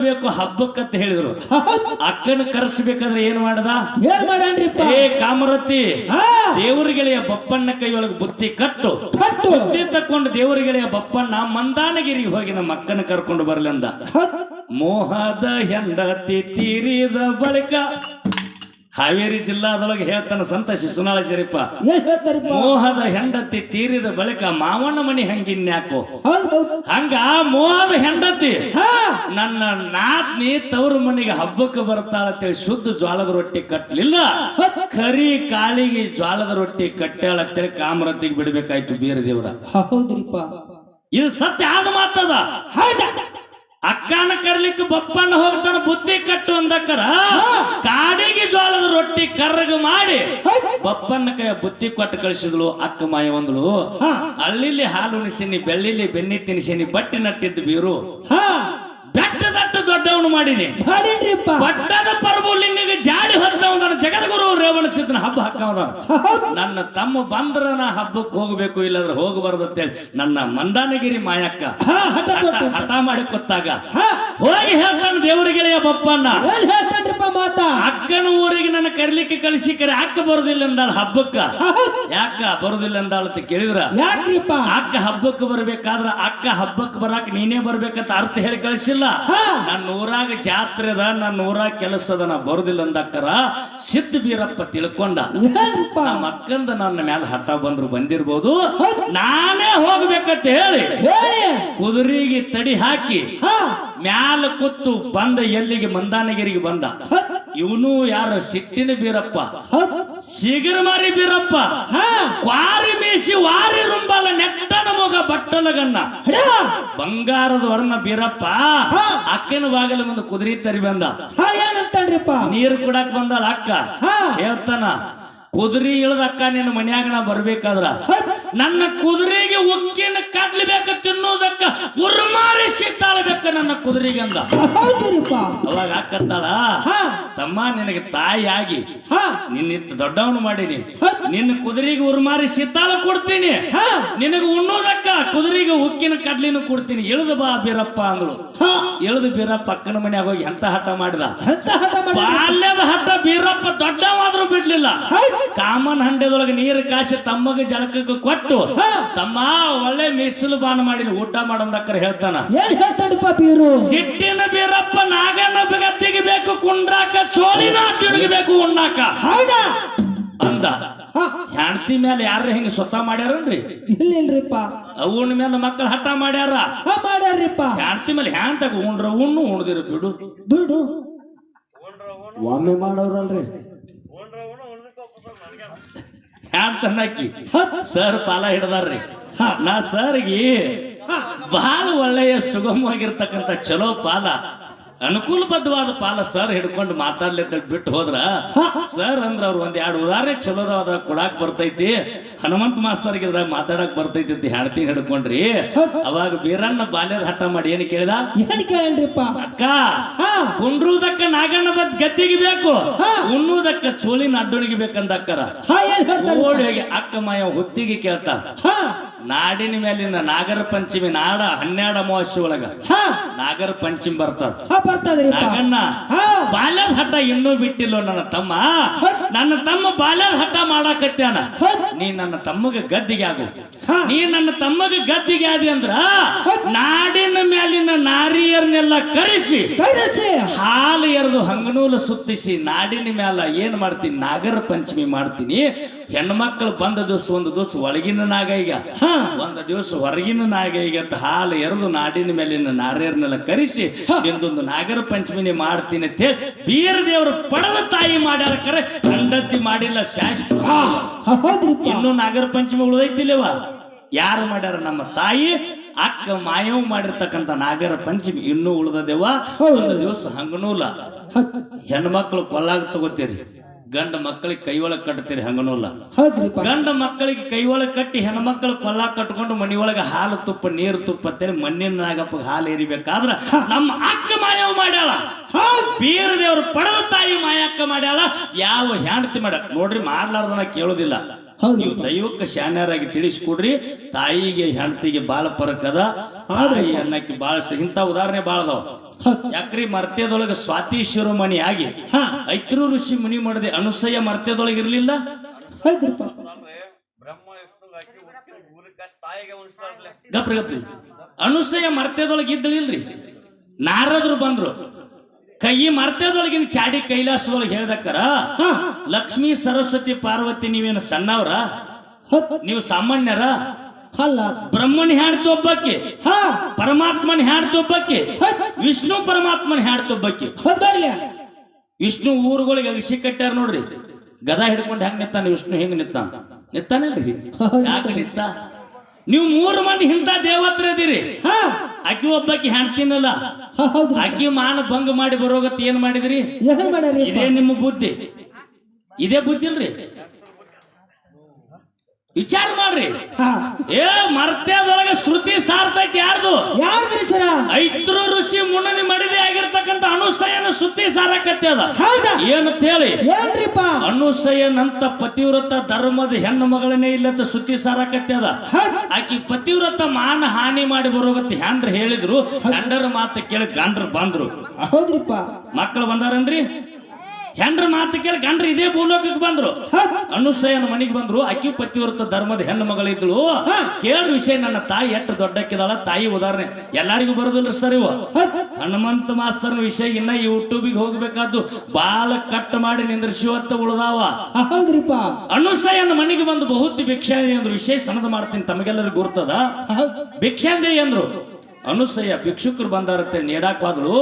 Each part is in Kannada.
ಬೇಕು ಹಬ್ಬಕ್ಕಂತ ಹೇಳಿದ್ರು. ಅಕ್ಕನ ಕರೆಸ್ಬೇಕಾದ್ರೆ ಏನ್ ಮಾಡದ? ಏನ್ ಏ ಕಾಮರತಿ ಹಾ. ದೇವರಿಗೆಳೆಯ ಬಪ್ಪಣ್ಣ ಕೈಯೊಳಗೆ ಬುತ್ತಿ ಕಟ್ಟು. ಕಟ್ಟು. ಬುತ್ತಿ ತಕೊಂಡು ದೇವರುಗಳಿಯ ಬಪ್ಪಣ್ಣ ಮಂದಾನಗಿರಿಗೆ ಹೋಗಿ ನಮ್ಮ ಅಕ್ಕನ ಕರ್ಕೊಂಡು ಬರ್ಲಂದ ಹೌದ್. ಮೋಹದ ಹೆಂಡತಿ ತೀರಿದ ಬಳಿಕ ಹಾವೇರಿ ಜಿಲ್ಲಾದೊಳಗೆ ಹೇಳ್ತಾನ ಸಂತ ಶಿಶುನಾಳ ಶರೀಫ ಏನ್ ಹೇಳ್ತಾರಿಪ್ಪ? ಮೋಹದ ಹೆಂಡತಿ ತೀರಿದ ಬಳಿಕ ಮಾವಣ್ಣ ಮನಿ ಹಂಗಿನ್ಯಾಕೋ? ಹೌದ್ ಹಂಗ ಮೋಹದ ಹೆಂಡತಿ ಹಾ. ನನ್ನ ನಾತ್ನಿ ತವ್ರ ಮನೆಗೆ ಹಬ್ಬಕ್ಕೆ ಬರ್ತಾಳಂತೇಳಿ ಶುದ್ಧ ಜ್ವಾಳದ ರೊಟ್ಟಿ ಕಟ್ಟಲಿಲ್ಲ ಕರಿ ಕಾಳಿಗೆ ಜ್ವಾಲದ ರೊಟ್ಟಿ ಕಟ್ಟಾಳಂತೇಳಿ ಕಾಮರತಿಗೆ ಬಿಡಬೇಕಾಯ್ತು ಬೇರೆ ದೇವ್ರ ಹೌದ್ರಿಪ್ಪ. ಇದು ಸತ್ಯ ಆದ ಮಾತದ. ಹೌದ. ಅಕ್ಕನ ಕರ್ಲಿಕ್ಕೆ ಬಪ್ಪನ ಹೋಗ್ತಾನ ಬುದ್ಧಿ ಕಟ್ಟು ಅಂದಕ್ಕರ ಕಾಡಿಗೆ ಜೋಳದ ರೊಟ್ಟಿ ಕರ್ರಗ ಮಾಡಿ ಬಪ್ಪನ ಕೈ ಬುತ್ತಿ ಕೊಟ್ಟು ಕಳಿಸಿದ್ಳು ಅಕ್ಕ ಮಾಯ ಒಂದ್ಳು ಹಾ. ಅಲ್ಲಿಲ್ಲಿ ಹಾಲು ಉಣಿಸಿನಿ ಬೆಳ್ಳಿಲಿ ಬೆನ್ನಿ ತಿನ್ಸಿನಿ ಬಟ್ಟಿ ನಟ್ಟಿದ್ದು ಬೀರು. ಹಾ. ಬೆಟ್ಟದಟ್ಟು ದೊಡ್ಡವನು ಮಾಡಿನಿ ಮಾಡೇನ್ರಿಪ್ಪ ಪಟ್ಟದ ಪರ್ಬುಲಿಂಗಿಗೆ ಜಾಡಿ ಹೊತ್ತವನ ಜಗದ್ಗುರು ರೇವಣ ಹಬ್ಬ ಹಾಕವನ. ನನ್ನ ತಮ್ಮ ಬಂದ್ರ ನಾ ಹಬ್ಬಕ್ಕೆ ಹೋಗ್ಬೇಕು ಹೋಗಬಾರದು ಹೋಗಬಾರ್ದು ಅಂತೇಳಿ ನನ್ನ ಮಂದಾನಗಿರಿ ಮಾಯಕ್ಕ ಹಠ ಮಾಡಿ ಕೊತ್ತಾಗ ಹೋಗಿ ಹೇಳ್ತಾನ ದೇವರಿಗೆಳೆಯ ಬಪ್ಪಣ್ಣ. ಹೇಳ್ತಾನ್ರಿಪ್ಪ ಮಾತಾ? ಅಕ್ಕನ ಊರಿಗೆ ನನ್ನ ಕರಿಲಿಕ್ಕೆ ಕಳಿಸಿ ಕರೆ ಅಕ್ಕ ಬರುದಿಲ್ಲ ಅಂದಾಳ ಹಬ್ಬಕ್ಕ. ಯಾಕ ಬರುದಿಲ್ಲ ಅಂದಾಳ ಅಂತ ಕೇಳಿದ್ರ? ಯಾಕ್ರಿಪ್ಪ? ಅಕ್ಕ ಹಬ್ಬಕ್ಕೆ ಬರ್ಬೇಕಾದ್ರ ಅಕ್ಕ ಹಬ್ಬಕ್ಕೆ ಬರಾಕ ನೀನೇ ಬರ್ಬೇಕಂತ ಅರ್ಥ ಹೇಳಿ ಕಳಿಸಿಲ್ಲ. ಹಾ. ನನ್ನ ಊರಾಗ ಜಾತ್ರೆ ಅದ ನನ್ನ ಊರಾಗ ಕೆಲಸ ಅದ ನಾ ಬರುದಿಲ್ಲ ಅಂದಕ್ಕರ ಸಿದ್ಧ ಬೀರಪ್ಪ ತಿಳ್ಕೊಂಡ. ನಮ್ಮ ಅಕ್ಕಂದ ನನ್ನ ಮ್ಯಾಲ ಹಠ ಬಂದ್ರು ಬಂದಿರ್ಬೋದು. ನಾನೇ ಹೋಗ್ಬೇಕಂತ ಹೇಳಿ. ಕುದುರೆಗೆ ತಡಿ ಹಾಕಿ. ಮ್ಯಾಲ ಕುತ್ತು ಬಂದ ಎಲ್ಲಿಗೆ ಮಂದಾನಗಿರಿಗೆ ಬಂದ. ಇವನು ಯಾರು ಸಿಟ್ಟಿನ ಬೀರಪ್ಪ ಸಿಗರ ಮಾರಿ ಬೀರಪ್ಪ. ಹಾ. ಕ್ವಾರಿ ಮೀಸಿ ವಾರಿ ರುಂಬಲ ನೆಟ್ಟನ ಮಗ ಬಟ್ಟಲಗನ್ನ. ಬಂಗಾರದ ವರ್ಣ ಬೀರಪ್ಪ. ಹಾ. ಅಕ್ಕನ ಬಾಗಲ ಮುಂದೆ ಕುದುರೆ ತರಿ ಬಂದ. ಏನಂತಾನ್ರಿಪ್ಪ? ನೀರು ಕುಡಕ್ ಬಂದಳ ಅಕ್ಕ. ಹಾ. ಹೇಳ್ತಾನ ಕುದುರೆ ಇಳ್ದ ಅಕ್ಕ ನಿನ್ನ ಮನ್ಯಾಗ ನಾ ಬರ್ಬೇಕಾದ್ರ. ನನ್ನ ಕುದುರೆಗೆ ಉಕ್ಕಿನ ಸಿಟ್ಟಾಳಬೇಕ ನನ್ನ ಕುದುರೆಗೆ ಅಂದ. ಹೌದ್ರಿಪ್ಪ. ಅವಾಗ ಹಾ. ತಮ್ಮ ನಿನಗೆ ತಾಯಿಯಾಗಿ ನಿನ್ನ ದೊಡ್ಡವನು ಮಾಡೀನಿ. ನಿನ್ನ ಕುದುರೆಗೆ ಉರುಮಾರಿ ಸಿತ್ತಾಳ ಕೊಡ್ತೀನಿ. ನಿನಗೆ ಉಣ್ಣೋದಕ್ಕ ಕುದುರೆಗೆ ಉಕ್ಕಿನ ಕಡ್ಲಿನೂ ಕೊಡ್ತೀನಿ. ಇಳಿದು ಬಾ ಬೀರಪ್ಪ ಅಂದ್ರು ಇಳಿದು ಬೀರಪ್ಪ ಅಕ್ಕನ ಮನೆಯಾಗ ಹೋಗಿ ಎಂತ ಹಠ ಮಾಡಿದ? ಬಾಲ್ಯದ ಹಠ ಬೀರಪ್ಪ ದೊಡ್ಡವಾದ್ರೂ ಬಿಡ್ಲಿಲ್ಲ. ಕಾಮನ್ ಹಂಡೆದೊಳಗೆ ನೀರು ಕಾಸಿ ತಮ್ಮಗ ಜಳಕಕ್ಕೆ ಕೊಟ್ಟು ತಮ್ಮ ಒಳ್ಳೆ ಮಿಸಲು ಬಾನ ಮಾಡಿ ಊಟ ಮಾಡೋದಕ್ಕ ಹೇಳ್ತಾನ. ಏನ್ ಹೇಳ್ತಾನ್ರಿಪ್ಪ ಬೀರು. ಸಿಟ್ಟಿನ ಬೀರಪ್ಪ ನಾಗನ ಗದ್ದಿಗೆ ತೆಗಿಬೇಕು ಕುಂಡ್ರಾಕ ಚೋಲಿನ ತಿರುಗಬೇಕು ಉಣ್ಣಾಕ. ಹೌದಾ? ಅಂದ. ಹಾ. ಹೆಂಡತಿ ಮೇಲೆ ಯಾರ ಹಿಂಗ ಸ್ವತಃ ಮಾಡ್ಯಾರನ್ರಿ? ಇಲ್ಲಿಲ್ರಿಪ್ಪ. ಅವನ ಮೇಲೆ ಮಕ್ಕಳು ಹಠ ಮಾಡ್ಯಾರ. ಹಾ ಮಾಡ್ಯಾರ್ರಿಪ್ಪ. ಹೆಂಡತಿ ಮೇಲೆ ಹ್ಯಾಂಡ್ತಾಗ ಉಂಡ್ರ ಉಣ್ಣು ಉಣ್ದಿರ ಬಿಡು. ಬಿಡು. ಒಮ್ಮೆ ಮಾಡೋರಲ್ರಿ. ಹ್ಯಾಂಡ್ ತನ್ನಕ್ಕಿ. ಸರ್ ಪಾಲ ಹಿಡ್ದಾರ್ರಿ. ನಾ ಸರ್ಗಿ ಬಹಳ ಒಳ್ಳೆಯ ಸುಗಮವಾಗಿರ್ತಕ್ಕಂಥ ಚಲೋ ಪಾಲ ಅನುಕೂಲಬದ್ಧವಾದ ಪಾಲ ಸರ್ ಹಿಡ್ಕೊಂಡು ಮಾತಾಡ್ಲಿತ್ತ ಬಿಟ್ಟು ಹೋದ್ರ ಸರ್ ಅಂದ್ರ ಅವ್ರು ಒಂದ್ ಎರಡು ಉದಾಹರಣೆ ಚಲೋದವಾದ ಕೊಡಾಕ್ ಬರ್ತೈತಿ. ಹನುಮಂತ ಮಾಸ್ತರ್ಗೆ ಇದ್ರಾಗ ಮಾತಾಡಕ್ ಬರ್ತೈತಿ ಅಂತ ಹೆಣ್ತಿ ಹಿಡ್ಕೊಂಡ್ರಿ. ಅವಾಗ ಬೀರಣ್ಣ ಬಾಲ್ಯದ ಹಠ ಮಾಡಿ ಏನ್ ಕೇಳಿದ? ಏನ್ ಕೇಳನ್ರಿಪ್ಪ ಅಕ್ಕ ಕುಂಡ್ರುದಕ್ಕ ನಾಗಣ್ಣ ಬದ್ ಗದ್ದಿಗೆ ಬೇಕು. ಉಣ್ಣುದಕ್ಕ ಚೋಳಿನ ಅಡ್ಡೊಳಗಿ ಬೇಕಂದ ಅಕ್ಕರ. ಓಡಿ ಹೋಗಿ ಅಕ್ಕ ಮಾಯ ಹುತ್ತಿಗೆ ಕೇಳ್ತಾ. ನಾಡಿನ ಮೇಲಿನ ನಾಗರ ಪಂಚಮಿ ನಾಡ ಹನ್ನೆರಡ ಅಮಾವಾಸ್ಯ ಒಳಗ. ನಾಗರ ಪಂಚಮಿ ಬರ್ತದ ನಾಗಣ್ಣ ಬಾಲ್ಯದ ಹಠ ಇನ್ನೂ ಬಿಟ್ಟಿಲ್ಲ ನನ್ನ ತಮ್ಮ. ನನ್ನ ತಮ್ಮ ಬಾಲ್ಯದ ಹಠ ಮಾಡಾಕತ್ಯಾನ. ನೀ ನನ್ನ ತಮ್ಮಗ ಗದ್ದಿಗೆ ಆಗು. ನೀ ನನ್ನ ತಮ್ಮಗ ಗದ್ದಿಗೆ ಆದಿ ಅಂದ್ರ ನಾಡಿನ ಮೇಲಿನ ನಾರಿಯರ್ನೆಲ್ಲ ಕರೆಸಿ ಕರೆಸಿ. ಹಾಲು ಎರೆದು ಹಂಗನೂಲು ಸುತ್ತಿಸಿ ನಾಡಿನ ಮ್ಯಾಲ ಏನ್ ಮಾಡ್ತೀನಿ? ನಾಗರ ಪಂಚಮಿ ಮಾಡ್ತೀನಿ. ಹೆಣ್ಮಕ್ಳು ಬಂದ ದಿವಸ ಒಂದು ದಿವಸ ಒಳಗಿನ ನಾಗ ಈಗ. ಹಾ. ಒಂದು ದಿವಸ ಹೊರಗಿನ ನಾಗ ಈಗ ಅಂತ ಹಾಲು ಎರಡು ನಾಡಿನ ಮೇಲಿನ ನಾರ್ಯರ್ನೆಲ್ಲ ಕರೆಸಿ ಇಂದೊಂದು ನಾಗರ ಪಂಚಮಿನಿ ಮಾಡ್ತೀನಿ ಅಂತ ಹೇಳಿ ಬೀರ ದೇವರು ಪಡೆದ ತಾಯಿ ಮಾಡ್ಯಾರ ಕರೆ ಹೆಂಡತಿ ಮಾಡಿಲ್ಲ ಶಾಶ್ವತ. ಹಾ. ಇನ್ನು ನಾಗರ ಪಂಚಮಿ ಉಳಿದೈತಿಲ್ಲವ? ಯಾರು ಮಾಡ್ಯಾರ? ನಮ್ಮ ತಾಯಿ ಅಕ್ಕ ಮಾಯವ್ ಮಾಡಿರ್ತಕ್ಕಂಥ ನಾಗರ ಪಂಚಮಿ ಇನ್ನೂ ಉಳಿದದೇವ? ಒಂದು ದಿವಸ ಹಂಗನೂಲ ಹೆಣ್ಮಕ್ಳು ಕೊಲ್ಲಾಗ ತಗೋತೀರಿ. ಗಂಡ ಮಕ್ಕಳಿಗೆ ಕೈ ಒಳಗ್ ಕಟ್ತೀರಿ ಹಂಗನೂಲ್ಲ? ಗಂಡ ಮಕ್ಕಳಿಗೆ ಕೈ ಒಳಗ್ ಕಟ್ಟಿ ಹೆಣ್ಮಕ್ಳು ಕೊಲ್ಲ ಕಟ್ಕೊಂಡು ಮನಿಯೊಳಗ ಹಾಲು ತುಪ್ಪ ನೀರು ತುಪ್ಪ ಅಂತೇಳಿ ಮಣ್ಣಿನ ನಾಗಪ್ಪ ಹಾಲು ಎರಿಬೇಕಾದ್ರ ನಮ್ಮ ಅಕ್ಕ ಮಾಯವ ಮಾಡ್ಯಾಳ. ಬೀರ ದೇವ್ರು ಪಡೆದ ತಾಯಿ ಮಾಯಕ್ಕ ಮಾಡ್ಯಾಳ. ಯಾವ ಹೆಂಡತಿ ಮಾಡ ನೋಡ್ರಿ ಮಾಡ್ಲಾರ್ದನ ಕೇಳೋದಿಲ್ಲ. ನೀವು ದೈವಕ್ಕೆ ಶಾನ್ಯರಾಗಿ ತಿಳಿಸ್ಕೊಡ್ರಿ. ತಾಯಿಗೆ ಹೆಂಡತಿಗೆ ಬಾಳ ಫರಕ್ ಅದ. ಈ ಅನ್ನಕ್ಕೆ ಬಾಳ ಸ- ಇಂಥ ಉದಾಹರಣೆ ಬಾಳ ಅದಾವ. ಹೌದು. ಯಾಕ್ರಿ ಮರ್ತ್ಯದೊಳಗ ಸ್ವಾತಿ ಶಿರೋಮಣಿ ಆಗಿ ಹಾ. ಐತ್ರು ಋಷಿ ಮುನಿ ಮಾಡದೆ ಅನುಸಯ ಮರ್ತ್ಯದೊಳಗೆ ಇರ್ಲಿಲ್ಲ? ಹೌದ್ರಿಪ್ಪ ಗಪ್ರಿ ಗಪ್ರಿ ಅನುಸಯ ಮರ್ತ್ಯದೊಳಗೆ ಇದ್ದಳಿಲ್ರಿ ನಾರದ್ರು ಬಂದ್ರು. ಕೈ ಮರ್ತದೊಳಗಿನ ಚಾಡಿ ಕೈಲಾಸದೊಳಗೆ ಹೇಳ್ದಕ್ಕರ ಹಾ. ಲಕ್ಷ್ಮೀ ಸರಸ್ವತಿ ಪಾರ್ವತಿ ನೀವೇನ ಸಣ್ಣವ್ರ? ನೀವು ಸಾಮಾನ್ಯರ? ಅಲ್ಲ. ಬ್ರಹ್ಮನ್ ಹ್ಯಾಡ್ತೊಬ್ಬಕ್ಕೆ ಪರಮಾತ್ಮನ್ ಹ್ಯಾಡ್ತೊಬ್ಬಕ್ಕೆ ವಿಷ್ಣು ಪರಮಾತ್ಮನ್ ಹ್ಯಾಡ್ತೊಬ್ಬಕ್ಕೆ ವಿಷ್ಣು ಊರುಗಳಿಗೆ ಅಗಸಿ ಕಟ್ಟ್ಯಾರ ನೋಡ್ರಿ. ಗದಾ ಹಿಡ್ಕೊಂಡು ಹೆಂಗ್ ನಿತ್ತಾನ ವಿಷ್ಣು ಹೆಂಗ್ ನಿತ್ತಾನ ನಿತ್ತಾನಲ್ರಿ ಯಾಕೆ ನಿತ್ತ ನೀವು ಮೂರು ಮಂದಿ ಇಂಥ ದೇವತ್ರ ಇದೀರಿ ಹಾ. ಒಬ್ಬಕ್ಕಿ ಒಬ್ಬಾಕಿ ಹೆಣ್ತೀನಲ್ಲ. ಆಕಿ ಮಾನ ಭಂಗ ಮಾಡಿ ಬರೋಗತ್ ಏನ್ ಮಾಡಿದ್ರಿ? ಇದೇ ನಿಮ್ಮ ಬುದ್ಧಿ. ಇದೇ ಬುದ್ಧಿ ಅಲ್ರಿ ವಿಚಾರ ಮಾಡ್ರಿ. ಹಾ. ಏ ಮರ್ತೇದೊಳಗೆ ಶ್ರುತಿ ಸಾರ್ಥೈತಿ ಯಾರ್ದು? ಐತ್ರ ಋಷಿ ಮುನ್ನದಿ ಮಡಿದೆ. ಶ್ರುತಿ ಕಟ್ಟದ. ಹೌದಾ? ಏನಂತ ಹೇಳಿ ಏನ್ರಿಪ್ಪ ಅನುಸಯನಂತ ಪತಿವ್ರತ ಧರ್ಮದ ಹೆಣ್ಣು ಮಗಳನ್ನೇ ಇಲ್ಲದ ಸುತ್ತಿ ಸಾರ ಕಟ್ಟದ. ಆಕಿ ಪತಿವ್ರತ ಮಾನ ಹಾನಿ ಮಾಡಿ ಬರೋಗತ್ತೆ ಹೆಂಡ್ರ ಹೇಳಿದ್ರು. ಗಂಡರ ಮಾತು ಕೇಳಿ ಗಂಡ್ರ ಬಂದ್ರು. ಹೌದ್ರಿಪ್ಪ. ಮಕ್ಕಳು ಬಂದಾರನ್ರಿ? ಹೆಂಡ್ರ ಮಾತು ಕೇಳಿ ಗಂಡ್ರ ಇದೇ ಭೂಲೋಕಕ್ಕೆ ಬಂದ್ರು. ಅನುಸಯನ ಮನೆಗೆ ಬಂದ್ರು ಅಕ್ಕಿ ಪತಿವ್ರತ ಧರ್ಮದ ಹೆಣ್ಣು ಮಗಳಿದ್ಳು ಕೇಳ ವಿಷಯ ನನ್ನ ತಾಯಿ ಎಷ್ಟು ದೊಡ್ಡಕ್ಕಿದಾಳ ತಾಯಿ ಉದಾಹರಣೆ. ಎಲ್ಲಾರಿಗೂ ಬರೋದಿಲ್ಲ ಸರ್ ಇವು. ಹನುಮಂತ ಮಾಸ್ತರ್ನ ವಿಷಯ ಇನ್ನ ಯೂಟ್ಯೂಬಿಗೆ ಹೋಗ್ಬೇಕಾದ್ದು. ಬಾಲ ಕಟ್ ಮಾಡಿ ನಿಂದ್ರಿಸುವತ್ತ ಉಳಿದಾವ. ಅನುಸಯನ ಮನೆಗೆ ಬಂದು ಬಹುತ್ ಭಿಕ್ಷಾಂದಿ ಅಂದ್ರು ವಿಷಯ ಸಣ್ಣದ ಮಾಡ್ತೀನಿ ತಮಗೆಲ್ಲರಿಗೂ ಗುರ್ತದ. ಭಿಕ್ಷಾಂದಿ ಅಂದ್ರು ಅನುಸಯ ಭಿಕ್ಷುಕರು ಬಂದಾರತ್ತೆ ನೀಡಾಕ್ ಹೋದ್ರು.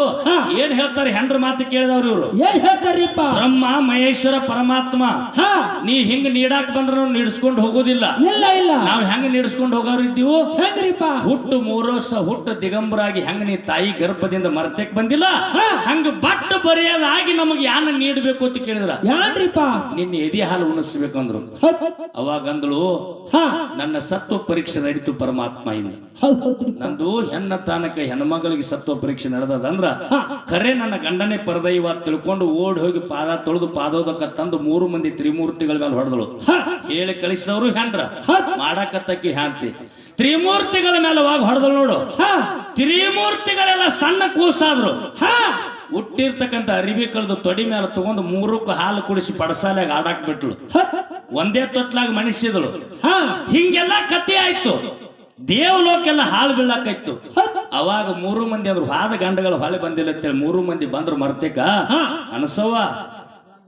ಏನ್ ಹೇಳ್ತಾರೆ ಹೆಂಡ್ರ ಮಾತು ಕೇಳಿದವ್ರು ಇವ್ರು? ಏನ್ ಹೇಳ್ತಾರ ಬ್ರಹ್ಮ ಮಹೇಶ್ವರ ಪರಮಾತ್ಮ. ಹಾ. ನೀ ಹಿಂಗ್ ನೀಡಾಕ್ ಬಂದ್ರ ನೀಡ್ಸ್ಕೊಂಡು ಹೋಗೋದಿಲ್ಲ. ಇಲ್ಲ ಇಲ್ಲ. ನಾವ್ ಹೆಂಗ್ ನೀಡ್ಸ್ಕೊಂಡು ಹೋಗೋರು ಇದ್ದೀವು? ಹೆಂಗ್ರಿಪ್ಪ ಹುಟ್ಟು ಮೂರು ವರ್ಷ ಹುಟ್ಟು ದಿಗಂಬರಾಗಿ ಹೆಂಗ ನೀ ತಾಯಿ ಗರ್ಭದಿಂದ ಮರತಕ್ ಬಂದಿಲ್ಲ? ಹಾ. ಹಂಗ ಬಟ್ ಬರೆಯದಾಗಿ ನಮಗ್ ಯಾನ ನೀಡ್ಬೇಕು ಅಂತ ಕೇಳಿದ್ರ? ಯಾನ್ರಿಪ್ಪ ನಿನ್ನ ಎದಿ ಹಾಲು ಉಣಿಸ್ಬೇಕು ಅಂದ್ರು ಅವಾಗಂದಳು ನನ್ನ ಸತ್ವ ಪರೀಕ್ಷೆ ನಡೀತು ಪರಮಾತ್ಮ ಇಂದ ನಂದು ಹೆಣ್ಣ ತಾನಕ ಹೆಣ್ಮಗಳಿಗೆ ಸತ್ವ ಪರೀಕ್ಷೆ ನಡೆದದಂದ್ರ ಹಾ. ಖರೆ ನನ್ನ ಗಂಡನೇ ಪರದೈವ ತಿಳ್ಕೊಂಡು ಓಡ್ ಹೋಗಿ ಪಾದ ತೊಳೆದು ಪಾದೋದಕ್ಕ ತಂದು ಮೂರು ಮಂದಿ ತ್ರಿಮೂರ್ತಿಗಳ ಮೇಲೆ ಹೊಡೆದಳು. ಹೇಳಿ ಕಳಿಸಿದವರು ಹೆಂಡ್ರ ಮಾಡಕತ್ತಕ್ಕಿ ಹ್ಯಾಂತಿ ತ್ರಿಮೂರ್ತಿಗಳ ಮೇಲೆ ವಾಗ ಹೊಡೆದಳು ನೋಡು. ತ್ರಿಮೂರ್ತಿಗಳೆಲ್ಲ ಸಣ್ಣ ಕೂಸಾದ್ರು. ಹಾ. ಹುಟ್ಟಿರ್ತಕ್ಕಂಥ ಅರಿವಿ ಕಳೆದು ತೊಡಿ ಮೇಲೆ ತಗೊಂಡು ಮೂರಕ್ಕೂ ಹಾಲು ಕುಡಿಸಿ ಪಡಸಾಲಾಗ ಆಡಾಕ್ ಬಿಟ್ಲು ಹೌದ್ ಒಂದೇ ತೊಟ್ಲಾಗ ಮಣಿಸಿದಳು. ಹಾ. ಹಿಂಗೆಲ್ಲ ಕತೆ ಆಯ್ತು. ದೇವಲೋಕೆಲ್ಲ ಹಾಳು ಬೀಳಾಕಾಯ್ತು ಹೌದ್ ಅವಾಗ ಮೂರು ಮಂದಿ ಅಂದ್ರು ಹಾದ ಗಂಡಗಳು ಹೊಳೆ ಬಂದಿಲ್ಲ ಅಂತೇಳಿ ಮೂರು ಮಂದಿ ಬಂದ್ರು ಮರ್ತೇಕ ಅನಸವ್ವ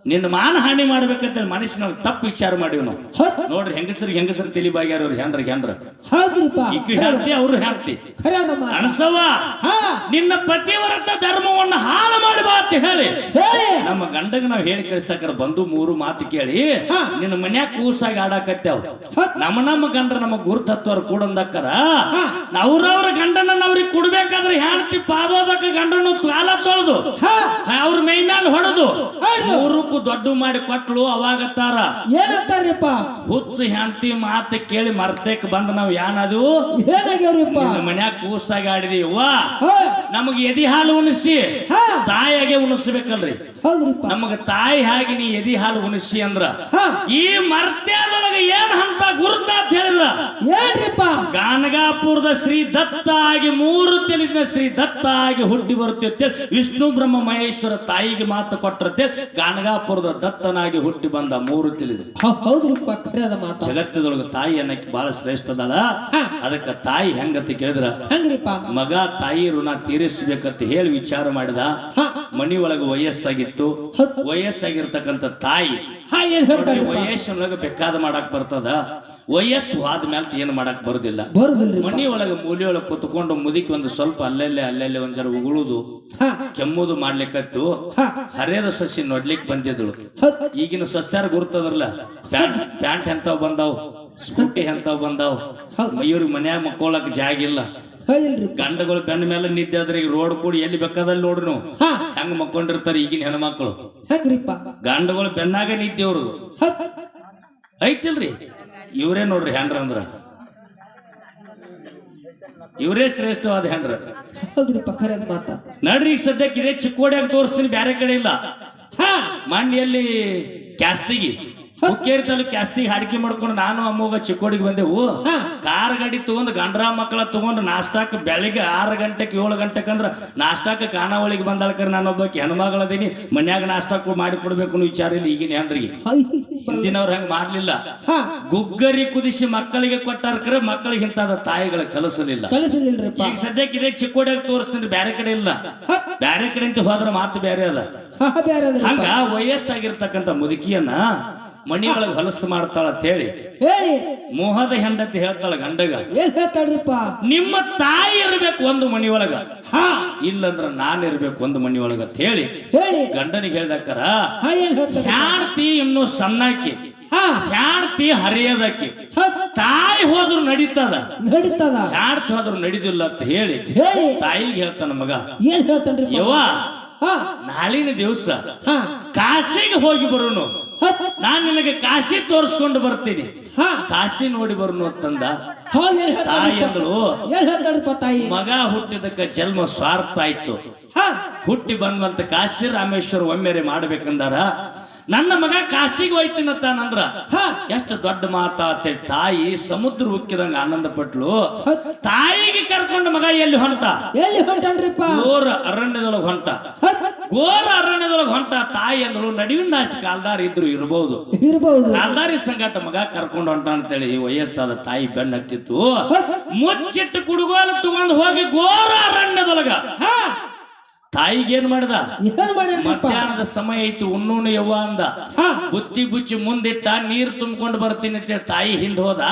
ನಿನ್ನ ಮಾನ ಹಾನಿ ಮಾಡ್ಬೇಕಂತ ಮನುಷ್ಯನ ತಪ್ಪು ವಿಚಾರ ಮಾಡಿವ್ ನಾವು. ಹೌದ್. ನೋಡ್ರಿ ಹೆಂಗಸರಿಗೆ ಹೆಂಗಸರು ತಿಳಿಬಾಗ್ಯಾರ ಅವ್ರು ಹೆಂಡ್ರ ಹೆಂಡ್ರ ಹೌದ್ರಿಪ್ಪ ಈಕಿ ಹೇಳ್ತಿ ಅವ್ರು ಹೇಳ್ತಿ ಖರೆ ನಮ್ಮ ಅನಸವ್ವ ಹಾ. ನಿನ್ನ ಪತಿವ್ರತ ಧರ್ಮವನ್ನ ಹಾಳು ಅಂತ ಹೇಳಿ. ಹೇಳಿ. ನಮ್ಮ ಗಂಡಗ ನಾವ್ ಹೇಳಿ ಕಳ್ಸಕ್ರ ಬಂದು ಮೂರು ಮಾತು ಕೇಳಿ. ಹಾ. ನಿನ್ನ ಮನ್ಯಾಗ ಕೂಸಾಗಿ ಆಡಾಕತ್ತೇವ್. ಹೌದ್. ನಮ್ಮ ನಮ್ಮ ಗಂಡ್ರ ನಮ್ಮ ಗುರುತತ್ವರು ಕೂಡಂದಕ್ಕರ ಹಾ. ಅವ್ರವ್ರ ಗಂಡನ ಅವ್ರಿಗೆ ಕೊಡ್ಬೇಕಾದ್ರೆ ಹೇಳ್ತಿ ಪಾದೋದಕ್ಕ ಗಂಡನ ಕಾಲ ತೊಳೆದು. ಹಾ. ಅವ್ರ ಮೈ ಮ್ಯಾಲ ಹೊಡೆದು. ಹೊಡ್ದು. ಮೂರಕ್ಕೂ ದೊಡ್ಡ ಮಾಡಿ ಕೊಟ್ಟಳು ಅವಾಗತ್ತಾರ? ಏನಂತಾರ್ರಿಪ್ಪ ಹುಚ್ಚ ಹೆಂಡತಿ ಮಾತು ಕೇಳಿ ಮರ್ತೇಕ್ ಬಂದ ನಾವ್ ಯಾನದು? ಏನಾಗ್ಯಾವ್ರಿಪ್ಪ ಮನ್ಯಾಗ ಕೂಸಾಗಿ ವಾ ಹಾ. ನಮಗ್ ಎದಿ ಹಾಲು ಉಣಿಸಿ ತಾಯಿಯಾಗೆ ಉಣಿಸ್ಬೇಕಲ್ರಿ. ನಮಗ ತಾಯಿ ಹಾಗೆ ನೀ ಎದಿ ಹಾಲು ಉಣಿಸಿ ಅಂದ್ರ. ಈ ಮರ್ತ್ಯದೊಳಗೆ ಏನ್ ಹಂತ ಗುರುತ ಅಂತ ಹೇಳಿದ್ರ? ಏನ್ರಿಪ್ಪ ಗಾನಗಾಪುರದ ಶ್ರೀ ದತ್ತ ಆಗಿ ಮೂರು ತಿಳಿದ ಶ್ರೀ ದತ್ತ ಆಗಿ ಹುಟ್ಟಿ ಬರುತ್ತೆ ವಿಷ್ಣು ಬ್ರಹ್ಮ ಮಹೇಶ್ವರ ತಾಯಿಗೆ ಮಾತು ಕೊಟ್ಟರತ್ತೆ ಗಾನಗಾಪುರದ ದತ್ತನಾಗಿ ಹುಟ್ಟಿ ಬಂದ ಮೂರು ತಿಳಿದು. ಜಗತ್ತದೊಳಗ ತಾಯಿ ಅನ್ನಕ್ಕೆ ಬಹಳ ಶ್ರೇಷ್ಠ ಅದಲ್ಲ ಅದಕ್ಕ ತಾಯಿ ಹೆಂಗತ್ತ ಕೇಳಿದ್ರ? ಹೆಂಗ್ರಿಪ್ಪ? ಮಗ ತಾಯಿ ಋಣ ತೀರಿಸಬೇಕಂತ ಹೇಳಿ ವಿಚಾರ ಮಾಡಿದ. ಮನಿ ಒಳಗೆ ವಯಸ್ಸಾಗಿತ್ತು. ವಯಸ್ಸಾಗಿರ್ತಕ್ಕಂಥ ತಾಯಿ ಹಾ ಏನ್ ಹೇಳ್ತಾರೆ ವಯಸ್ಸಿನೊಳಗೆ ಬೇಕಾದ ಮಾಡಕ್ ಬರ್ತದ. ವಯಸ್ಸು ಆದ್ಮೇಲೆ ಏನು ಮಾಡಕ್ ಬರುದಿಲ್ಲ. ಬರುದಿಲ್ಲ ಮನಿ ಒಳಗ ಮೂಲಿ ಒಳಗೆ ಕುತ್ಕೊಂಡು ಮುದಿಕ್ ಒಂದು ಸ್ವಲ್ಪ ಅಲ್ಲಲ್ಲೇ ಅಲ್ಲಲ್ಲೇ ಒಂದ್ ಜರ ಉಗುಳುದು ಕೆಮ್ಮುದು ಮಾಡ್ಲಿಕ್ಕತ್ತು ಹರಿಯದ ಸಸಿ ನೋಡ್ಲಿಕ್ಕೆ ಬಂದಿದ್ಳು ಈಗಿನ ಸಸ್ಯಾರ ಗುರ್ತದ್ರಲ್ಲ ಪ್ಯಾಂಟ್ ಪ್ಯಾಂಟ್ ಎಂತಾವ್ ಬಂದಾವ್ ಸ್ಕೂಟಿ ಎಂತಾವ್ ಬಂದಾವ್. ಇವ್ರಿಗೆ ಮನ್ಯಾಗ ಮಕ್ಕೊಳಕ್ ಜಾಗ ಗಂಡಗಳು ಬೆನ್ನ ಮೇಲೆ ನಿದ್ದೆ ಆದ್ರೆ ಈಗ ರೋಡ್ ಕೂಡಿ ಎಲ್ಲಿ ಬೇಕಾದಲ್ಲಿ ನೋಡ್ರಿ ನೀವು. ಹಾ. ಹೆಂಗ್ ಮಕ್ಕೊಂಡಿರ್ತಾರೆ ಈಗಿನ ಹೆಣ್ಮಕ್ಳು. ಹೆಂಗ್ರಿಪ್ಪ? ಗಂಡಗಳು ಬೆನ್ನಾಗೆ ನಿದ್ದೆ ಅವ್ರದು. ಐತಿಲ್ರಿ? ಇವರೇ ನೋಡ್ರಿ ಹೆಂಡ್ರ ಅಂದ್ರ. ಇವರೇ ಶ್ರೇಷ್ಠವಾದ ಹೆಂಡ್ರ ಹೌದ್ರಿಪ್ಪ ಖರೆ ಅದ ಮಾತ. ನಡ್ರಿ ಈಗ ಸದ್ಯಕ್ಕೆ ಇದೇ ಚಿಕ್ಕೋಡಿಯಾಗ ತೋರಿಸ್ತೀನಿ ಬ್ಯಾರೆ ಕಡೆ ಇಲ್ಲ. ಹಾ. ಮಂಡಿಯಲ್ಲಿ ಕ್ಯಾಸ್ತಿಗಿ. ಹುಕ್ಕೇರಿ ತಾಲೂಕು ಜಾಸ್ತಿ ಹಾಡಿಕೆ ಮಾಡ್ಕೊಂಡು ನಾನು ಅಮ್ಮಗ ಚಿಕ್ಕೋಡಿಗೆ ಬಂದೆವು ಕಾರ್ ಗಾಡಿ ತಗೊಂಡು ಗಂಡ್ರ ಮಕ್ಕಳ ತಗೊಂಡು ನಾಷ್ಟಾಕ್ ಬೆಳಿಗ್ಗೆ ಆರು ಗಂಟೆಗೆ ಏಳು ಗಂಟೆಗೆ ಅಂದ್ರೆ ನಾಷ್ಟಾಕ್ ಕಾಣಾವಳಿಗೆ ಬಂದಾಳ್ಕರೆ ನಾನು ಒಬ್ಬಕ್ಕೆ ಹೆಣ್ಮಗಳದೀನಿ ಮನ್ಯಾಗ ನಾಷ್ಟಾಕ್ ಮಾಡಿ ಕೊಡ್ಬೇಕು ಅನ್ನೋ ವಿಚಾರ ಇಲ್ಲ ಈಗಿನ ಹೆಣ್ರಿಗೆ. ಹಿಂದಿನವ್ರು ಹಂಗ ಮಾಡ್ಲಿಲ್ಲ. ಗುಗ್ಗರಿ ಕುದಿಸಿ ಮಕ್ಕಳಿಗೆ ಕೊಟ್ಟಾರ ಕರೆ ಮಕ್ಕಳಿಗೆ ಇಂತಾದ ತಾಯಿಗಳ ಕಲಸಲಿಲ್ಲ. ಈಗ ಸದ್ಯಕ್ಕೆ ಇದೇ ಚಿಕ್ಕೋಡಿಯಾಗ ತೋರಿಸ್ತೀನಿ ಬ್ಯಾರೆ ಕಡೆ ಇಲ್ಲ. ಬ್ಯಾರೆ ಕಡೆ ಅಂತ ಹೋದ್ರ ಮಾತು ಬೇರೆ ಅದ. ಹಂಗ ವಯಸ್ಸಾಗಿರ್ತಕ್ಕಂಥ ಮುದುಕಿಯನ್ನ ಮಣಿಯೊಳಗೆ ಹೊಲಸು ಮಾಡ್ತಾಳ ಅಂತ ಹೇಳಿ. ಹೇಳಿ. ಮೋಹದ ಹೆಂಡತಿ ಹೇಳ್ತಾಳ ಗಂಡಗ ಏನ್ ಹೇಳ್ತಾಳ್ರಿಪ್ಪ? ನಿಮ್ಮ ತಾಯಿ ಇರ್ಬೇಕು ಒಂದು ಮನಿಯೊಳಗ ಹಾ. ಇಲ್ಲಂದ್ರ ನಾನ್ ಇರ್ಬೇಕು ಒಂದು ಮನಿಯೊಳಗ ಅಂತ ಹೇಳಿ. ಹೇಳಿ. ಗಂಡನಿಗೆ ಹೇಳ್ದಕ್ಕರ ಹಾ ಏನ್ ಹೇಳ್ತಾರೆ? ಹ್ಯಾಡ್ತಿ ಇನ್ನು ಸಣ್ಣಾಕಿ ಹಾ. ಹ್ಯಾಡ್ತಿ ಹರಿಯದಕ್ಕಿ. ತಾಯಿ ಹೋದ್ರು ನಡೀತದ. ನಡೀತದ. ಹ್ಯಾಡ್ತಿ ಹೋದ್ರು ನಡೀದಿಲ್ಲ ಅಂತ ಹೇಳಿ. ಹೇಳಿ. ತಾಯಿಗೆ ಹೇಳ್ತಾನ ಮಗ ಏನ್ ಹೇಳ್ತಾನ ಯವ್ವ ಹಾ. ನಾಳಿನ ದಿವಸ ಹಾ. ಕಾಶಿಗೆ ಹೋಗಿ ಬರೋನು. ನಾನ್ ನಿನಗೆ ಕಾಶಿ ತೋರಿಸ್ಕೊಂಡು ಬರ್ತೀನಿ. ಕಾಶಿ ನೋಡಿ ಬರ್ನು ಅಂತಂದ. ತಾಯಿ ಅಂದಳು ತಾಯಿ? ಮಗ ಹುಟ್ಟಿದಕ್ಕ ಜನ್ಮ ಸ್ವಾರ್ಥ ಆಯ್ತು. ಹಾ. ಹುಟ್ಟಿ ಬಂದ್ಮಂತ ಕಾಶಿ ರಾಮೇಶ್ವರ ಒಮ್ಮೆರೆ ಮಾಡ್ಬೇಕಂದಾರ. ನನ್ನ ಮಗ ಕಾಶಿಗೆ ಹೋಯ್ತೀನತ್ತಾನಂದ್ರ ಎಷ್ಟು ದೊಡ್ಡ ಮಾತಾ ಅಂತೇಳಿ ತಾಯಿ ಸಮುದ್ರ ಉಕ್ಕಿದಂಗ ಆನಂದ ಪಟ್ಲು. ತಾಯಿಗೆ ಕರ್ಕೊಂಡು ಮಗ ಎಲ್ಲಿ ಹೊಂಟ? ಎಲ್ಲಿ ಹೊಂಟನ್ರಿಪ್ಪ? ಘೋರ ಅರಣ್ಯದೊಳಗೆ ಹೊಂಟ. ಘೋರ ಅರಣ್ಯದೊಳಗೆ ಹೊಂಟ ತಾಯಿ ಅಂದ್ರು ನಡುವಿನ ದಾಸಿ ಕಾಲ್ದಾರ ಇದ್ರು ಇರಬಹುದು ಇರಬಹುದು ಕಾಲ್ದಾರಿ ಸಂಗಾಟ ಮಗ ಕರ್ಕೊಂಡು ಹೊಂಟ ಅಂತೇಳಿ ವಯಸ್ಸಾದ ತಾಯಿ ಬೆನ್ನ ಹತ್ತಿತ್ತು ಮುಚ್ಚಿಟ್ಟು ಕುಡುಗೋಲು ತಗೊಂಡು ಹೋಗಿ ಘೋರ ಅರಣ್ಯದೊಳಗ. ಹಾ. ತಾಯಿಗೆ ಏನ್ ಮಾಡ್ದ? ಏನ್ ಮಾಡಿ ಮಧ್ಯಾಹ್ನದ ಸಮಯ ಐತಿ ಉಣ್ಣು ಯವ್ವ ಅಂದ. ಬುತ್ತಿ ಬುಚ್ಚಿ ಮುಂದಿಟ್ಟ ನೀರು ತುಂಬಿಕೊಂಡು ಬರ್ತೀನಿ ಅಂತ ತಾಯಿ ಹಿಂದ್ ಹೋದ.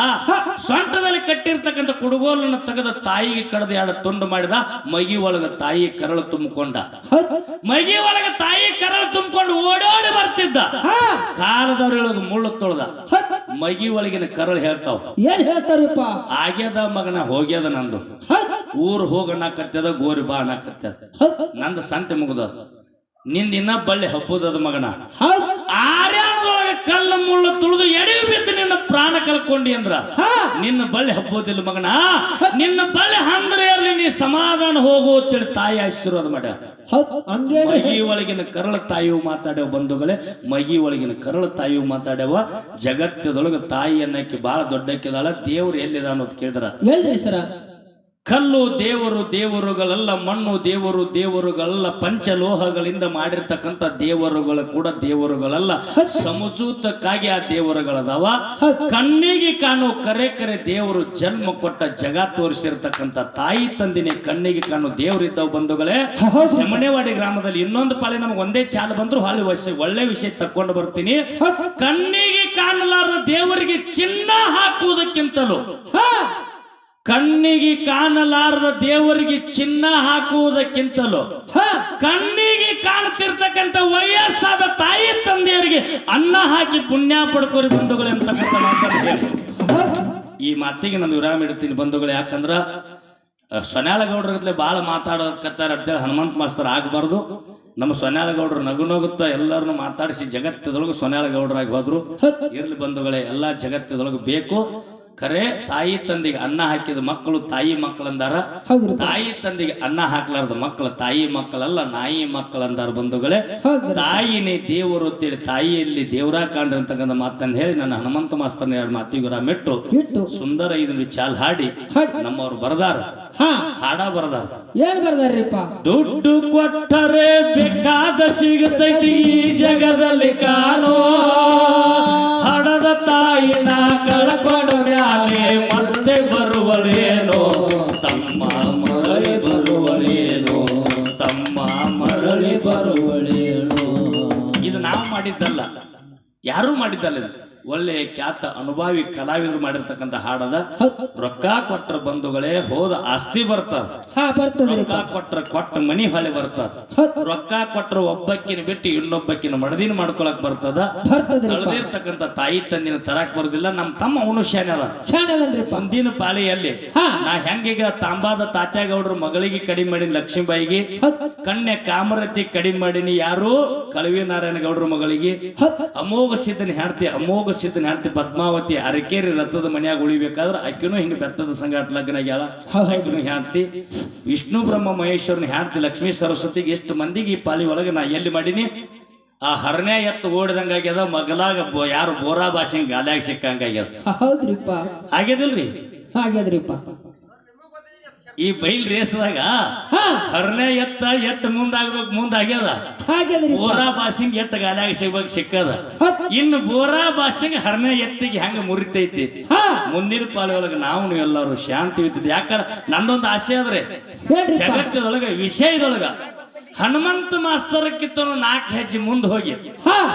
ಸೊಂಟದಲ್ಲಿ ಕಟ್ಟಿರ್ತಕ್ಕಂಥ ಕುಡುಗೋಲನ್ನು ತೆಗೆದ ತಾಯಿಗೆ ಕಡ್ದು ಎರಡು ತುಂಡು ಮಾಡಿದ ಮಗಿ ಒಳಗ ತಾಯಿ ಕರಳು ತುಂಬಿಕೊಂಡ. ಮಗಿ ಒಳಗ ತಾಯಿ ಕರಳು ತುಂಬಿಕೊಂಡು ಓಡೋಡಿ ಬರ್ತಿದ್ದ. ಕಾಲದವ್ರೊಳಗ ಮುಳ್ಳು ತೊಳ್ದ. ಮಗಿ ಒಳಗಿನ ಕರಳು ಹೇಳ್ತಾವ. ಏನ್ ಹೇಳ್ತಾರಪ್ಪ? ಆಗ್ಯದ ಮಗನ ಹೋಗ್ಯದ ನಂದು. ಊರು ಹೋಗಣ ಕತ್ತದ ಗೋರಿ ಬಾ ಅಣ್ಣ ಕತ್ತದ ನಂದು ಸಂತೆ ಮುಗ್ದ ನಿಂದ ಇನ್ನ ಬಳ್ಳಿ ಹಬ್ಬದದ ಮಗನ. ಆರ್ಯಾಣದೊಳಗೆ ಕಲ್ಲ ಕಲ್ಲು ಮುಳ್ಳು ತುಳಿದು ಎಡೆ ಬಿದ್ದು ನಿನ್ನ ಪ್ರಾಣ ಕಲ್ಕೊಂಡಿ ಅಂದ್ರ. ಹಾ, ನಿನ್ನ ಬಳ್ಳಿ ಹಬ್ಬೋದಿಲ್ಲ ಮಗನ. ನಿನ್ನ ಬಳ್ಳಿ ಅಂದ್ರೆ ನೀ ಸಮಾಧಾನ ಹೋಗು ಅಂತೇಳಿ ತಾಯಿ ಆಶೀರ್ವಾದ ಮಾಡ ಮಗಿ ಒಳಗಿನ ಕರಳ ತಾಯಿಯು ಮಾತಾಡ್ಯವ ಬಂಧುಗಳೇ. ಮಗಿ ಒಳಗಿನ ಕರಳ ತಾಯಿಯು ಮಾತಾಡ್ಯವ. ಜಗತ್ತದೊಳಗ ತಾಯಿ ಅನ್ನಕ್ಕೆ ಬಹಳ ದೊಡ್ಡಕ್ಕಿದಾಳ ದೇವ್ರು ಎಲ್ಲಿದ ಅನ್ನೋದು ಕೇಳಿದ್ರ. ಕಲ್ಲು ದೇವರು ದೇವರುಗಳಲ್ಲ, ಮಣ್ಣು ದೇವರು ದೇವರುಗಳಲ್ಲ, ಪಂಚಲೋಹಗಳಿಂದ ಮಾಡಿರ್ತಕ್ಕಂಥ ದೇವರುಗಳು ಕೂಡ ದೇವರುಗಳಲ್ಲ. ಸಮಜೂತಕ್ಕಾಗಿ ಆ ದೇವರುಗಳದಾವ. ಕಣ್ಣಿಗೆ ಕಾಣೋ ಕರೆ ಕರೆ ದೇವರು ಜನ್ಮ ಕೊಟ್ಟ ಜಗ ತೋರಿಸಿರ್ತಕ್ಕಂಥ ತಾಯಿ ತಂದಿನಿ ಕಣ್ಣಿಗೆ ಕಾಣೋ ದೇವರಿದ್ದವು ಬಂಧುಗಳೇ. ಶಮಣೆವಾಡಿ ಗ್ರಾಮದಲ್ಲಿ ಇನ್ನೊಂದು ಪಾಲೆ ನಮ್ಗೆ ಒಂದೇ ಚಾಲ ಬಂದ್ರು, ಹಾಲಿ ಒಳ್ಳೆ ವಿಷಯ ತಕೊಂಡು ಬರ್ತೀನಿ. ಕಣ್ಣಿಗೆ ಕಾಣಲಾರ ದೇವರಿಗೆ ಚಿನ್ನ ಹಾಕುವುದಕ್ಕಿಂತಲೂ ಕಣ್ಣಿಗೆ ಕಾಣಲಾರದ ದೇವರಿಗೆ ಚಿನ್ನ ಹಾಕುವುದಕ್ಕಿಂತಲೂ ಕಣ್ಣಿಗೆ ಕಾಣ್ತಿರ್ತಕ್ಕಂಥ ವಯಸ್ಸಾದ ತಾಯಿ ತಂದೆಯರಿಗೆ ಅನ್ನ ಹಾಕಿ ಪುಣ್ಯ ಪಡ್ಕೋರಿ ಬಂಧುಗಳು ಅಂತಕ್ಕಂಥ ಮಾತನ್ನು ಹೇಳಿ. ಈ ಮಾತಿಗೆ ನಾನು ವಿರಾಮ ಇಡ್ತೀನಿ ಬಂಧುಗಳು ಯಾಕಂದ್ರ ಅಹ್, ಬಹಳ ಮಾತಾಡೋದಕ್ಕತ್ತಾರ ಅಂತೇಳಿ ಹನುಮಂತ ಮಾಸ್ತರ್ ಆಗಬಾರ್ದು. ನಮ್ಮ ಸೊನ್ಯಾಲಗೌಡರು ನಗು ನಗುತ್ತಾ ಎಲ್ಲರನ್ನು ಮಾತಾಡಿಸಿ ಜಗತ್ತದೊಳಗೆ ಸೊನ್ಯಾಲಗೌಡರಾಗಿ ಹೋದ್ರು. ಇರ್ಲಿ ಬಂಧುಗಳೇ ಎಲ್ಲಾ ಜಗತ್ತದೊಳಗೆ ಬೇಕು. ಖರೆ ತಾಯಿ ತಂದೆಗೆ ಅನ್ನ ಹಾಕಿದ ಮಕ್ಕಳು ತಾಯಿ ಮಕ್ಕಳಂದಾರ? ತಾಯಿ. ತಂದೆಗೆ ಅನ್ನ ಹಾಕ್ಲಾರ್ದ ಮಕ್ಕಳು ತಾಯಿ ಮಕ್ಕಳಲ್ಲ ನಾಯಿ ಮಕ್ಕಳಂದಾರ ಬಂಧುಗಳೇ? ತಾಯಿನೇ ದೇವರು ಅಂತೇಳಿ ತಾಯಿಯಲ್ಲಿ ದೇವರ ಕಾಣ್ರಿ ಅಂತಕ್ಕಂಥ ಮಾತನ್ನು ಹೇಳಿ ನನ್ನ ಹನುಮಂತ ಮಾಸ್ತರ ಎರಡು ಮಾತಿಗುರ ಮೆಟ್ಟು ಸುಂದರ ಇದನ್ನು ಚಾಲ್ ಹಾಡಿ. ನಮ್ಮವ್ರು ಬರದಾರ. ಹಾ. ಹಾಡ ಬರದಾರ. ಏನ್ ಬರ್ದಾರ್ರಿಪ್ಪ? ದುಡ್ಡು ಕೊಟ್ಟರೆ ಬೇಕಾದ ಸಿಗತೈತಿ ಜಗದಲ್ಲಿ ಕಾಣೋ ಹಡದ ತಾಯಿನ ಕಳ್ಕೊಂಡ ಮ್ಯಾಲೆ ಮತ್ತೆ ಬರುವಳೇನೋ ತಮ್ಮ ಮರಳಿ ಬರುವಳೇನೋ ತಮ್ಮ ಮರಳಿ ಬರುವಳೇಳು ಇದು ನಾವು ಮಾಡಿದ್ದಲ್ಲ. ಯಾರೂ ಮಾಡಿದ್ದಲ್ಲ ಇದು. ಒಳ್ಳೆ ಖ್ಯಾತ ಅನುಭವಿ ಕಲಾವಿದರು ಮಾಡಿರ್ತಕ್ಕಂಥ ಹಾಡದ ರೊಕ್ಕ ಕೊಟ್ರ ಬಂಧುಗಳೇ ಹೋದ ಆಸ್ತಿ ಬರ್ತದ ರೊಕ್ಕ ಕೊಟ್ಟರೆ ಕೊಟ್ಟ ಮನಿ ಹೊಳೆ ಬರ್ತದ ರೊಕ್ಕ ಕೊಟ್ರ ಒಬ್ಬಕ್ಕಿನ ಬಿಟ್ಟು ಇನ್ನೊಬ್ಬಕ್ಕಿನ ಮಡದಿನ ಮಾಡ್ಕೊಳಕ್ ಬರ್ತದ. ಕಳೆದಿರ್ತಕ್ಕಂಥ ತಾಯಿ ತಂದಿನ ತರಾಕ್ ಬರುದಿಲ್ಲ. ನಮ್ ತಮ್ಮ ಅವನು ಶಾನೆ ಬಂದಿನ ಪಾಲೆಯಲ್ಲಿ ನಾ ಹೆಂಗೀಗ ತಾಂಬಾದ ತಾತ್ಯಾಗೌಡ್ರ ಮಗಳಿಗೆ ಕಡಿಮೆ ಮಾಡಿನಿ ಲಕ್ಷ್ಮೀಬಾಯಿಗೆ ಕಣ್ಣೆ ಕಾಮರತಿ ಕಡಿಮೆ ಮಾಡಿನಿ ಯಾರು? ಕಳವಿ ನಾರಾಯಣ ಗೌಡ್ರ ಮಗಳಿಗೆ. ಅಮೋಘ ಸಿದ್ಧನ ಹೆಂಡತಿ ಅಮೋಘ ಹೆಂಡತಿ ಪದ್ಮಾವತಿ ಅರಕೇರಿ ರಥದ ಮನ್ಯಾಗ ಉಳಿಬೇಕಾದ್ರೆ ಆಕಿನೂ ಹಿಂಗ ಬೆತ್ತದ ಸಂಗಾಟ ಲಗ್ನ ಆಗ್ಯಾಳ. ಆಕಿನೂ ಹೆಂಡತಿ ವಿಷ್ಣು ಬ್ರಹ್ಮ ಮಹೇಶ್ವರನ ಹೆಂಡತಿ ಲಕ್ಷ್ಮೀ ಸರಸ್ವತಿಗೆ ಎಷ್ಟು ಮಂದಿಗೆ ಈ ಪಾಲಿ ಒಳಗೆ ನಾ ಎಲ್ಲಿ ಮಾಡೀನಿ? ಆ ಹರಣ್ಯ ಎತ್ತು ಓಡಿದಂಗಾಗ್ಯದ ಮಗಲಾಗ ಯಾರು ಬೋರಾ ಭಾಷೆ ಗಾಲ್ಯಾಗ ಸಿಕ್ಕಂಗಾಗ್ಯದ ಹೌದ್ರಿಪ್ಪ. ಆಗ್ಯದಿಲ್ರಿ? ಹಾಗಾದ್ರಿಪ್ಪ ಈ ಬೈಲ್ ರೇಸ್ದಾಗ ಹರನೇ ಎತ್ತ ಎತ್ತ ಮುಂದಾಗ್ಬೇಕು ಮುಂದಾಗ್ಯದ. ಬೋರಾ ಬಾಸಿಂಗ್ ಎತ್ತ ಗಾಲ್ಯಾಗ ಸಿಗ್ಬೇಕು ಸಿಕ್ಕದ. ಇನ್ನು ಬೋರಾ ಬಾಸಿಂಗ್ ಹರನೇ ಎತ್ತಿಗೆ ಹೆಂಗ ಮುರಿತೈತಿ? ಮುಂದಿನ ಪಾಲೊಳಗೆ ನಾವು ನೀವು ಎಲ್ಲರೂ ಶಾಂತಿ ಇರ್ತಿದ್ವಿ ಯಾಕಂದ್ರೆ ನಂದೊಂದು ಆಸೆ ಆದ್ರೆ ಜಗತ್ತದೊಳಗ ವಿಷಯದೊಳಗ ಹನುಮಂತ ಮಾಸ್ತರಕ್ಕಿಂತ ನಾಲ್ಕು ಹೆಜ್ಜೆ ಮುಂದೆ ಹೋಗಿ.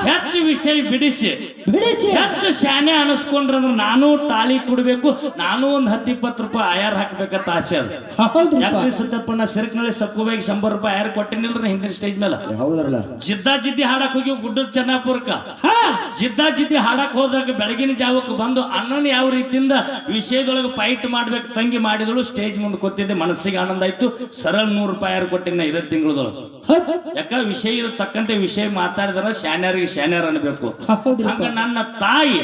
ಹೆಚ್ಚು ವಿಷಯ ಬಿಡಿಸಿ. ಬಿಡಿಸಿ. ಹೆಚ್ಚು ಶಾನೆ ಅನಿಸ್ಕೊಂಡ್ರ ನಾನು ತಾಳಿ ಕೊಡ್ಬೇಕು ನಾನು ಒಂದ್ ಹತ್ತು ಇಪ್ಪತ್ತು ರೂಪಾಯಿ ಆಯಾರ್ ಹಾಕ್ಬೇಕಂತ ಆಸೆ ಅದು. ಯಾಕ್ರಿ ಸಿರಿಕ್ನಳ್ಳಿ ಸಿರ್ಕನಳ್ಳಿ ಸಕ್ಕುವಾಗಿ ಶಂಬರ್ ರೂಪಾಯಿ ಆಯಾರ್ ಕೊಟ್ಟಿನಿಲ್ರ ಹಿಂದಿನ ಸ್ಟೇಜ್ ಮೇಲೆ ಹೌದಲ್ಲ ಜಿದ್ದಾ ಜಿದ್ದಿ ಹಾಡಕ್ ಹೋಗಿ ಗುಡ್ಡದ ಚೆನ್ನಾಪುರಕ ಜಿದ್ದಾ ಜಿದ್ದಿ ಹಾಡಕ್ ಹೋದಾಗ ಬೆಳಗಿನ ಜಾವಕ್ಕೆ ಬಂದು ಅಣ್ಣನ ಯಾವ ರೀತಿಯಿಂದ ವಿಷಯದೊಳಗೆ ಫೈಟ್ ಮಾಡ್ಬೇಕು ತಂಗಿ ಮಾಡಿದಳು ಸ್ಟೇಜ್ ಮುಂದೆ ಕೊತ್ತಿದ್ದೆ ಮನಸ್ಸಿಗೆ ಆನಂದ ಆಯ್ತು. ಸರಳ ನೂರು ರೂಪಾಯಿ ಯಾರು ಕೊಟ್ಟಿನ ಐದು ತಿಂಗಳದೊಳಗೆ. ಯಾಕ ವಿಷಯ ಇರತಕ್ಕಂತ ವಿಷಯ ಮಾತಾಡಿದ್ರ ಶಾನ್ಯರಿಗೆ ಶಾನ್ಯರ್ ಅನ್ಬೇಕು. ಹಂಗ ನನ್ನ ತಾಯಿ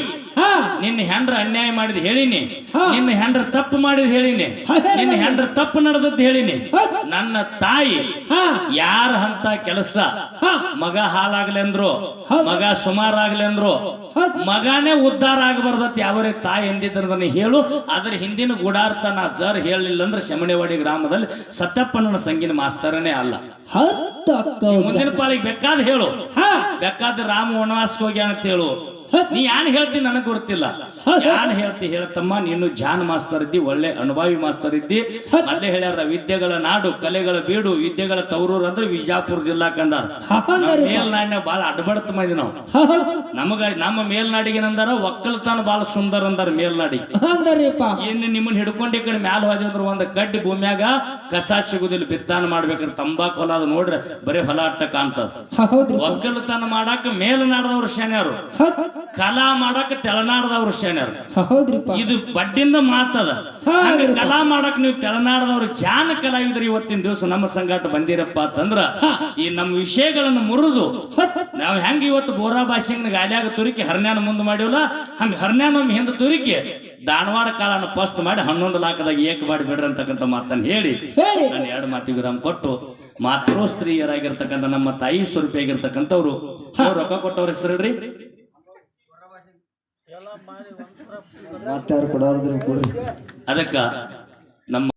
ನಿನ್ನ ಹೆಂಡ್ರ ಅನ್ಯಾಯ ಮಾಡಿದ್ ಹೇಳಿನಿ. ನಿನ್ನ ಹೆಂಡ್ರ ತಪ್ಪು ಮಾಡಿದ್ ಹೇಳಿನಿ. ನಿನ್ನ ಹೆಂಡ್ರ ತಪ್ಪು ನಡೆದದ್ದು ಹೇಳಿನಿ. ನನ್ನ ತಾಯಿ ಹಾ. ಯಾರ ಅಂತ ಕೆಲಸ? ಮಗ ಹಾಲಾಗ್ಲಿ ಅಂದ್ರು. ಮಗ ಸುಮಾರ್ ಆಗ್ಲಿ ಅಂದ್ರು. ಮಗನೇ ಉದ್ಧಾರ ಆಗಬಾರ್ದತ್ ಯಾವರೇ ತಾಯಿ ಎಂದಿದ್ದರದನ್ನ ಹೇಳು. ಅದ್ರ ಹಿಂದಿನ ಗುಡಾರ್ತನ ನಾ ಜರ್ ಹೇಳಿಲ್ಲ ಅಂದ್ರೆ ಶಮಣೆವಾಡಿ ಗ್ರಾಮದಲ್ಲಿ ಸತ್ಯಪ್ಪನ ಸಂಗಿನ ಮಾಸ್ತರನೇ ಅಲ್ಲ. ಮುಂದಿನ ಪಾಳಿಗೆ ಬೇಕಾದ್ ಹೇಳು. ಹಾ. ಬೇಕಾದ್ರೆ ರಾಮ ವನವಾಸಕ್ಕೆ ಹೋಗ್ಯಾನ ಅಂತ ಹೇಳು. ನೀ ಯಾನ್ ಹೇಳ್ತಿ ನನಗ್ ಗೊತ್ತಿಲ್ಲ. ಯಾನ್ ಹೇಳ್ತಿ ಹೇಳ್ತಮ್ಮ ನೀನು ಜಾನ್ ಮಾಸ್ತರ್ ಇದ್ದಿ ಒಳ್ಳೆ ಅನುಭವಿ ಮಾಸ್ತರ್ ಇದ್ದಿ. ಅಲ್ಲೇ ಹೇಳ್ಯಾರ ವಿದ್ಯೆಗಳ ನಾಡು ಕಲೆಗಳ ಬೀಡು ವಿದ್ಯೆಗಳ ತವರೂರು ಅಂದ್ರೆ ವಿಜಾಪುರ ಜಿಲ್ಲಾ ಕಂದಾರ. ಮೇಲ್ನಾಡಿನ ಬಾಳ ಅಡ್ಬಡತ್ ಮಂದಿ ನಾವು. ನಮಗ ನಮ್ಮ ಮೇಲ್ನಾಡಿಗೆ ಅಂದಾರ ಒಕ್ಕಲತನ ಬಾಳ ಸುಂದರ ಅಂದಾರ ಮೇಲ್ನಾಡಿಗೆ. ಏನ್ ನಿಮ್ಮನ್ನ ಹಿಡ್ಕೊಂಡು ಈ ಕಡೆ ಮ್ಯಾಲ ಹೋದ ಅಂದ್ರೆ ಒಂದ್ ಕಡ್ಡಿ ಭೂಮ್ಯಾಗ ಕಸ ಸಿಗುದಿಲ್ಲ ಬಿತ್ತಾನ ಮಾಡ್ಬೇಕಂದ್ರೆ ತಂಬಾಕು ಹೊಲ ಅದು ನೋಡ್ರೆ ಬರೀ ಹೊಲ ಅಟ್ಟ ಕಾಣ್ತದ. ಒಕ್ಕಲತನ ಮಾಡಾಕ ಮೇಲ್ನಾಡದವ್ರು ಶಾನ್ಯಾರು. ಹೌದ್. ಕಲಾ ಮಾಡಕ್ ತೆಳನಾಡದವ್ರು ಶಾನ್ಯಾರು ಹೌದ್ರಿಪ್ಪ. ಇದು ಬಡ್ಡಿಂದ ಮಾತದ ಹಂಗ ಕಲಾ ಮಾಡಕ್ ನೀವು ತೆಳನಾಡದವ್ರು ಜಾನ ಕಲಾವಿದ್ರು ಇವತ್ತಿನ ದಿವಸ ನಮ್ಮ ಸಂಗಾಟ ಬಂದಿರಪ್ಪ ಅಂತಂದ್ರ ಈ ನಮ್ಮ ವಿಷಯಗಳನ್ನು ಮುರಿದು ನಾವ್ ಹೆಂಗ ಇವತ್ತು ಬೋರಾ ಭಾಷೆಗೆ ಗಾಲಿಯಾಗ ತುರುಕಿ ಹರ್ನ್ಯಾನ ಮುಂದೆ ಮಾಡಿವಲ್ಲ ಹಂಗ ಹರ್ನ್ಯಾನ ಹಿಂದೆ ತುರುಕಿ ದಾನವಾಡ ಕಾಲನ ಪಸ್ಟ್ ಮಾಡಿ ಹನ್ನೊಂದು ಲಾಖದಾಗ ಏಕ ಮಾಡಿ ಬಿಡ್ರಿ ಅಂತಕ್ಕಂಥ ಮಾತನ್ನ ಹೇಳಿ. ನಾನು ಎರಡು ಮಾತಿ ವಿರಾಮ ಕೊಟ್ಟು ಮಾತೃ ಸ್ತ್ರೀಯರಾಗಿರ್ತಕ್ಕಂಥ ನಮ್ಮ ತಾಯಿ ಸ್ವರೂಪಿಯಾಗಿರ್ತಕ್ಕಂಥವ್ರು ಅವ್ರು ರೊಕ್ಕ ಕೊಟ್ಟವ್ರ ಹೆಸರು ಹೇಳ್ರಿ ಮತ್ತೆ ಯಾರು ಕೊಡೋದ್ರಿ ಕೊಡ್ರಿ. ಅದಕ್ಕ ನಮ್ಮ